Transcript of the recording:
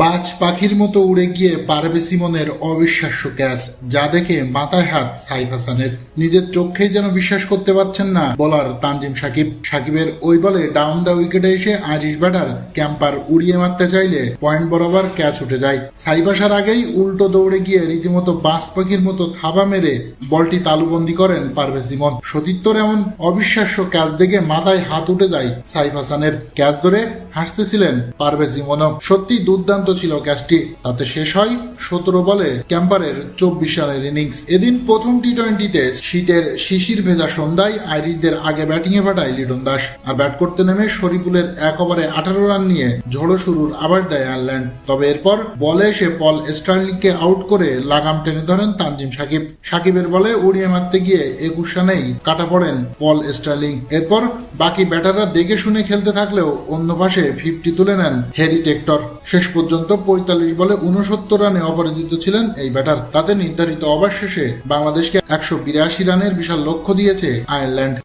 বাজ পাখির মতো উড়ে গিয়ে পারবে সিমনের অবিশ্বাস্য ক্যাচ, যা দেখে মাথায় হাত সাইফ হাসানের। নিজের চোখেই যেন বিশ্বাস করতে পারছেন না বলার তানজিম সাকিব। সাকিবের ওই বলে ডাউন দ্য উইকেটে এসে আইরিশ ব্যাটার ক্যাম্পার উড়িয়ে মারতে চাইলে পয়েন্ট বরাবর ক্যাচ উঠে যায়। সাইফ আসার আগেই উল্টো দৌড়ে গিয়ে রীতিমতো বাজ পাখির মতো থাবা মেরে বলটি তালুবন্দি করেন পারভেজ ইমন সতীর্থর এমন অবিশ্বাস্য ক্যাচ দেখে মাথায় হাত উঠে যায় সাইফ হাসানের। ক্যাচ ধরে হাসতেছিলেন পারভেজ ইমনও সত্যি দুর্দান্ত ছিল ক্যাচটি। তাতে শেষ হয় সতেরো বলে ক্যাম্পারের চব্বিশ রানের ইনিংস। এদিন প্রথম টি টোয়েন্টিতে শীতের শিশির ভেজা সন্ধ্যায় আইরিশদের আগে ব্যাটিংয়ে পাঠায় লিটন দাস। আর ব্যাট করতে নেমে শরীফুলের এক ওভারে আঠারো রান নিয়ে ঝড়ো শুরুর আবার দেয় আয়ারল্যান্ড। তবে এরপর বলে এসে পল স্টার্লিংকে আউট করে লাগাম টেনে ধরেন তানজিম সাকিব। সাকিবের বলে উড়িয়ে মারতে গিয়ে একুশ রানেই কাটা পড়েন পল স্টার্লিং। এরপর বাকি ব্যাটাররা দেখে শুনে খেলতে থাকলেও অন্য পাশে ফিফটি তুলে নেন হ্যারি টেক্টর। শেষ পর্যন্ত পঁয়তাল্লিশ বলে উনসত্তর রানে অপরাজিত ছিলেন এই ব্যাটার। তাতে নির্ধারিত ওভার শেষে বাংলাদেশকে একশো বিরাশি রানের বিশাল লক্ষ্য দিয়েছে আয়ারল্যান্ড।